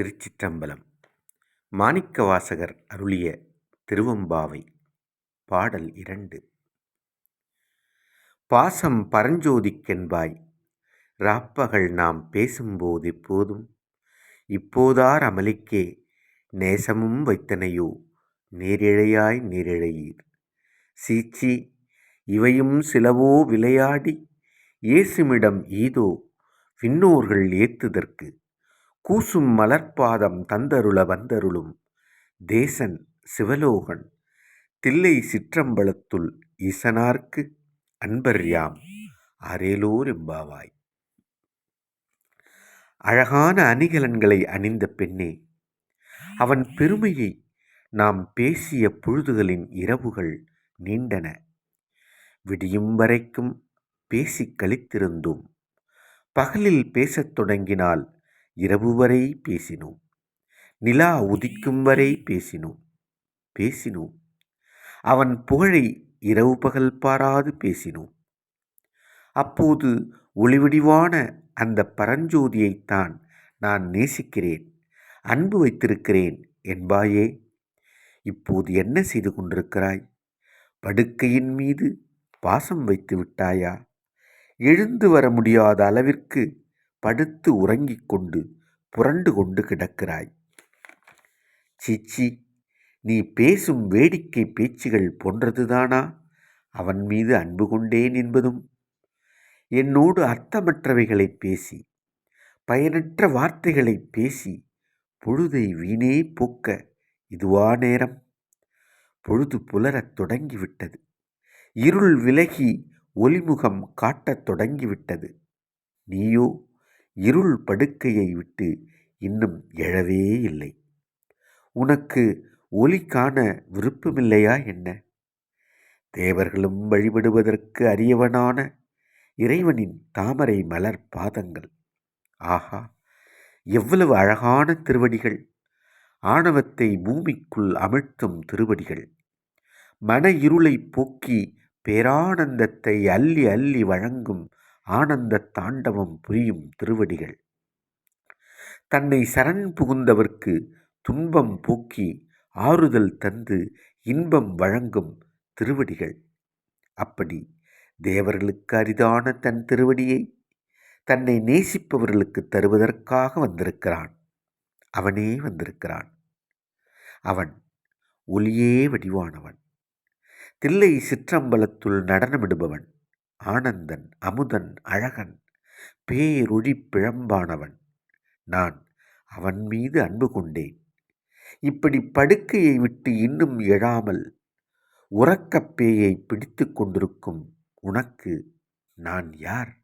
திருச்சிற்றம்பலம். மாணிக்கவாசகர் அருளிய திருவம்பாவை. பாடல் இரண்டு. பாசம் பரஞ்சோதிக்கென்பாய் ராப்பகல் நாம் பேசும்போது இப்போதும் இப்போதார் அமலிக்கே நேசமும் வைத்தனையோ? நேரிழையாய் நேரிழையீர். சீச்சி இவையும் சிலவோ விளையாடி இயேசுமிடம் ஈதோ? விண்ணோர்கள் ஏத்துதற்கு கூசும் மலர்பாதம் தந்தருள வந்தருளும் தேசன் சிவலோகன் தில்லை சிற்றம்பலத்துள் ஈசனார்க்கு அன்பர் யாம் அரேலோர் எம்பாவாய். அழகான அணிகலன்களை அணிந்த பெண்ணே அவன் பெருமையை நாம் பேசிய பொழுதுகளின் இரவுகள் நீண்டன. விடியும் வரைக்கும் பேசிக் கழித்திருந்தோம் பகலில் பேசத் தொடங்கினால் இரவு வரை பேசினோம். நிலா உதிக்கும் வரை பேசினோம். பேசினோம். அவன் புகழை இரவு பகல் பாராது பேசினோம். அப்போது ஒளிவடிவான அந்த பரஞ்சோதியைத்தான் நான் நேசிக்கிறேன் அன்பு வைத்திருக்கிறேன் என்பாயே. இப்போது என்ன செய்து கொண்டிருக்கிறாய்? படுக்கையின் மீது பாசம் வைத்து விட்டாயா? எழுந்து வர முடியாத அளவிற்கு படுத்து உறங்கிக் கொண்டு புரண்டு கொண்டு கிடக்கிறாய். சீச்சி நீ பேசும் வேடிக்கை பேச்சுகள் போன்றதுதானா? அவன் மீது அன்பு கொண்டேன் என்பதும். என்னோடு அர்த்தமற்றவைகளை பேசி பயனற்ற வார்த்தைகளை பேசி பொழுதை வீணே போக்க இதுவா நேரம்? பொழுது புலரத் தொடங்கிவிட்டது. இருள் விலகி ஒளிமுகம் காட்டத் தொடங்கிவிட்டது. நீயோ இருள் படுக்கையை விட்டு இன்னும் எழவே இல்லை. உனக்கு ஒளி காண விருப்பமில்லையா என்ன? தேவர்களும் வழிபடுவதற்கு அரியவனான இறைவனின் தாமரை மலர் பாதங்கள். ஆஹா எவ்வளவு அழகான திருவடிகள்! ஆணவத்தை பூமிக்குள் அமிழ்த்தும் திருவடிகள். மன இருளை போக்கி பேரானந்தத்தை அள்ளி அள்ளி வழங்கும் ஆனந்த தாண்டவம் புரியும் திருவடிகள். தன்னை சரண் புகுந்தவர்க்கு துன்பம் போக்கி ஆறுதல் தந்து இன்பம் வழங்கும் திருவடிகள். அப்படி தேவர்களுக்கு அரிதான தன் திருவடியை தன்னை நேசிப்பவர்களுக்கு தருவதற்காக வந்திருக்கிறான். அவனே வந்திருக்கிறான். அவன் ஒளியே வடிவானவன். தில்லை சிற்றம்பலத்துள் நடனமிடுபவன். ஆனந்தன் அமுதன் அழகன் பேரொழி பிழம்பானவன். நான் அவன் மீது அன்பு கொண்டேன். இப்படி படுக்கையை விட்டு இன்னும் எழாமல் உறக்கப்பேயை பிடித்து கொண்டிருக்கும் உனக்கு நான் யார்?